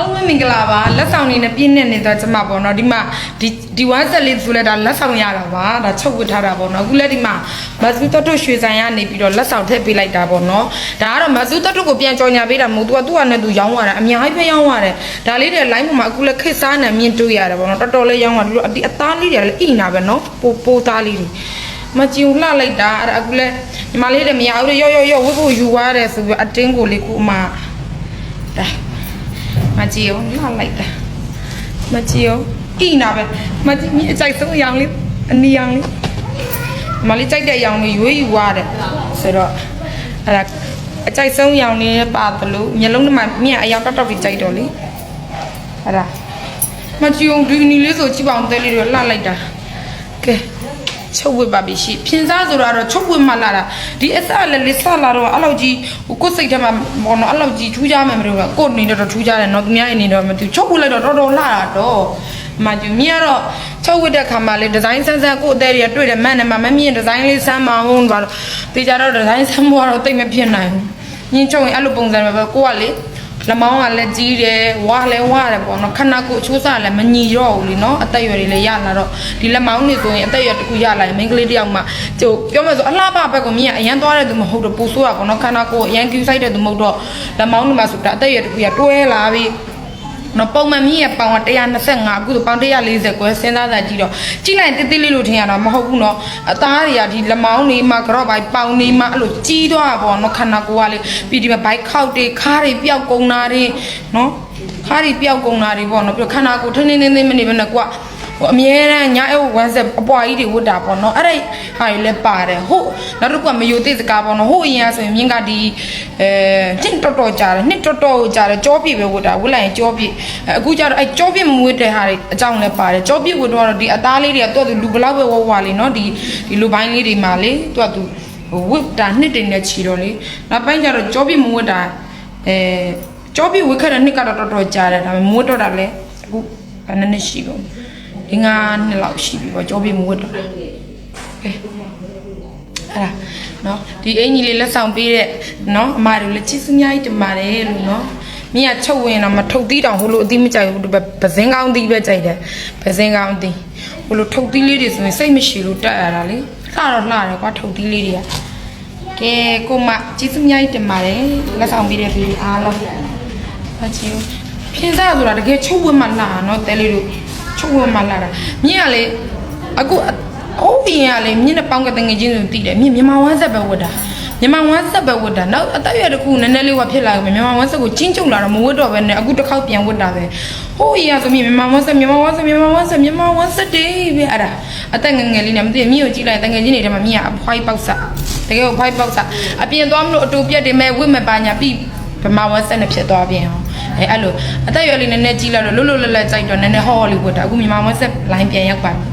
အားလုံးပဲမင်္ဂလာပါလက်ဆောင်နေနဲ့ပြည့်နေနေတာကျမပေါ့နော်ဒီမှာဒီဒီဝမ်းဆက်လေးဆိုလဲဒါလက်ဆောင်ရတာပါဒါချုပ်ဝတ်ထားတာပေါ့နော်အခုလက်ဒီမှာမဆူတတ်ရွှေဆိုင်ကနေပြီးတော့လက်ဆောင်ထည့်ပေးလိုက်တာပေါ့နော်ဒါကတော့မဆူတတ်ကိုပြန်ကြော်ညာပေးတာမဟုတ်သူကသူ့ဟာနဲ့သူရောင်းသွားတာအများကြီးပဲရောင်းသွားတယ်ဒါလေးတွေ line ပေါ်မှာအခုလက်ခစ်စားနေမြင်တွေ့ရတယ်ပေါ့နော်တော်တော်လေးရောင်းသွားဒီလိုအသားလေးတွေလည်းအိနာပဲနော်ပိုပိုသားလေးတွေမကြည်လှလိုက်တာအဲ့ဒါအခုလက်ညီမလေးတွေမရဘူးရော့ရော့ရော့ဝတ်ဖို့ယူသွားတယ်ဆိုပြီးအတင်းကိုလေးကိုအမဒါ မကြည့်အောင်လှလိုက်တာမကြည့်အောင်ဣနာပဲမကြည့်မြအကြိုက်ဆုံးအရောင်လေးအနီရောင်လေးမလေးကြိုက်တဲ့အရောင်လေးရွေးယူသွားတယ်ဆိုတော့အဲ့ဒါအကြိုက်ဆုံးအရောင်လေးပါတယ်လို့မျက်လုံးထဲမှာမြအရောင်တောက်တောက်ပြီးကြိုက်တော့လေအဲ့ဒါမကြည့်အောင်ဒီနီလေးဆိုကြည့်ပါအောင်တဲလေးတွေလှလိုက်တာကဲ ချုပ်ဝတ်ပါပြီရှိဖြင်းစားဆိုတော့တော့ချုပ်ဝတ်မှလာတာဒီအစလည်းလေးစလာတော့အဲ့လောက်ကြီးဟိုကိုယ်စိတ်ထဲမှာဘောနော်အဲ့လောက်ကြီးထူးကြမယ်မလို့ကကိုယ်နေတော့ထူးကြတယ်နော်သူများနေတော့မသိဘူးချုပ်ဝတ်လိုက်တော့တော်တော်လှတာတော့မကျူမြင်ကတော့ချုပ်ဝတ်တဲ့ခါမှာလေဒီဇိုင်းဆန်းဆန်းကိုယ်အသေးတွေကတွေ့တယ်မန်နဲ့မှမမြင်ဒီဇိုင်းလေးဆန်းမအောင်ဘာလို့တေချာတော့ဒီဇိုင်းဆန်းဖို့ကတော့တိတ်မဖြစ်နိုင်ဘူးညင်ချုပ်ရင်အဲ့လိုပုံစံပဲကိုကလေ လမောင်းကလည်းကြီးတယ်ဝါလည်းဝါတယ်ပေါ့နော်ခဏကိုအချိုးစားလည်းမညီတော့ဘူးလीနော်အသက်အရွယ်တွေလည်းရလာတော့ဒီလက်မောင်းတွေဆိုရင်အသက်အရွယ်တစ်ခုရလာရင်မိန်းကလေးတစ်ယောက်မှကျို့ပြောမယ်ဆိုအလှပဘက်ကမြင်အရန်သွားတဲ့သူမဟုတ်တော့ပူဆိုးတာပေါ့နော်ခဏကိုအရန်ကျူးဆိုင်တဲ့သူမဟုတ်တော့လက်မောင်းတွေမှာဆိုတာအသက်အရွယ်တစ်ခုရတွဲလာပြီ နော်ပုံမှန်မြင့်ရပေါင်က125အခုဆိုပေါင်140ကွယ်စဉ်းစားစားကြည့်တော့ကြည့်လိုက်တိတိလေးလို့ထင်ရတာမဟုတ်ဘူးနော်အသားတွေကဒီလက်မောင်းတွေမှာကြော့ပိုင်းပေါင်တွေမှာအဲ့လိုကြီးသွားတာပေါ့နော်ခန္ဓာကိုယ်ကလေပြီးဒီမှာဘိုက်ခောက်တွေခါးတွေပျောက်ကုန်တာတွေနော်ခါးတွေပျောက်ကုန်တာတွေပေါ့နော်ပြီးတော့ခန္ဓာကိုယ်ထင်းထင်းထင်းထင်းမနေဘဲနဲ့ကွာ ဟိုအမြဲတမ်းညအိုဝမ်းဆက်အပွားကြီးတွေဝတ်တာပေါ့နော်အဲ့ဒါဟာတွေလည်းပါတယ်ဟုတ်နောက်တစ်ခုကမယိုသေးစကားပေါ့နော်ဟုတ်အရင်ကဆိုရင်မြင်းကဒီအဲနှစ်တော်တော်ကြာတယ်နှစ်တော်တော်ကြာတယ်ကြောပြည့်ပဲဝတ်တာဝတ်လိုက်ရင်ကြောပြည့်အဲအခုကျတော့အဲကြောပြည့်မဝတ်တဲ့ဟာတွေအကြောင်းလည်းပါတယ်ကြောပြည့်ဝတ်တော့ဒီအသားလေးတွေကသူ့သူလူဘလောက်ပဲဝဝလေးနော်ဒီဒီလူပိုင်းလေးတွေမှာလေသူ့သူဝတ်တာနှစ်တင်နဲ့ချီတော့လေနောက်ပိုင်းကျတော့ကြောပြည့်မဝတ်တာအဲကြောပြည့်ဝတ်ခဲ့တဲ့နှစ်ကတော့တော်တော်ကြာတယ်ဒါပေမဲ့မဝတ်တော့တာလေအခု ဘယ်နှစ်နှစ်ရှိကုန်ဒီငါနှစ်လောက်ရှိပြီပေါ့ကြောပြည့်မဝတ်တော့တာကဲအဲ့ဒါနော်ဒီအင်ကြီးလေးလက်ဆောင်ပေးတဲ့နော်အမတို့လည်းချစ်စများကြီးတင်ပါတယ်လို့နော်မင်းကချုပ်ဝင်တော့မထုတ်သီးတောင်ဟိုလိုအသီးမကြိုက်ဘူးဒီပဇင်းကောင်းသီးပဲကြိုက်တယ်ပဇင်းကောင်းသီးဟိုလိုထုတ်သီးလေးတွေဆိုရင်စိတ်မရှိလို့တက်ရတာလေလှတော့လှတယ်ကွာထုတ်သီးလေးတွေကကဲကိုမချစ်စများကြီးတင်ပါတယ်လက်ဆောင်ပေးတဲ့ပြည်အားလုံးအချီ ဖြင်းစားဆိုတာတကယ်ချုပ်ဝင်မှလှတာနော်တဲလေးတို့ချုပ်ဝင်မှလှတာမြင်းကလေအခုအိုးပြင်ကလည်းမြင့်တဲ့ပေါင်းကတငယ်ချင်းဆိုတည်တယ်မြင့်မြန်မာဝမ်းဆက်ပဲဝတ်တာမြန်မာဝမ်းဆက်ပဲဝတ်တာနောက်အသက်အရွယ်တစ်ခုနည်းနည်းလေးကဖြစ်လာပြီမြန်မာဝမ်းဆက်ကိုချင်းကျုံလာတော့မဝတ်တော့ပဲနဲ့အခုတစ်ခေါက်ပြန်ဝတ်တာပဲဟိုးရဆိုမြင့်မြန်မာဝမ်းဆက်မြန်မာဝမ်းဆက်မြန်မာဝမ်းဆက်မြန်မာဝမ်းဆက်တေးပဲအဲ့ဒါအသက်ငယ်ငယ်လေးနဲ့မသိမြင့်ကိုကြည့်လိုက်တငယ်ချင်းတွေထဲမှာမြင့်ကအဖွိုင်းပေါက်စားတကယ်ကိုဖွိုင်းပေါက်စားအပြင်သွားမလို့အတူပြက်တွေမဲ့ဝတ်မဲ့ပါညာပြီးဗမာဝမ်းဆက်နဲ့ဖြစ်သွားပြန်အောင် အဲအဲ့လိုအသက်အရွယ်လေးနည်းနည်းကြီးလာတော့လွတ်လွတ်လပ်လပ်ကြိုက်တော့နည်းနည်းဟောဟောလေးဝတ်တာအခုမြန်မာဝမ်းဆက်လိုင်းပြန်ရောက်ပါပြီ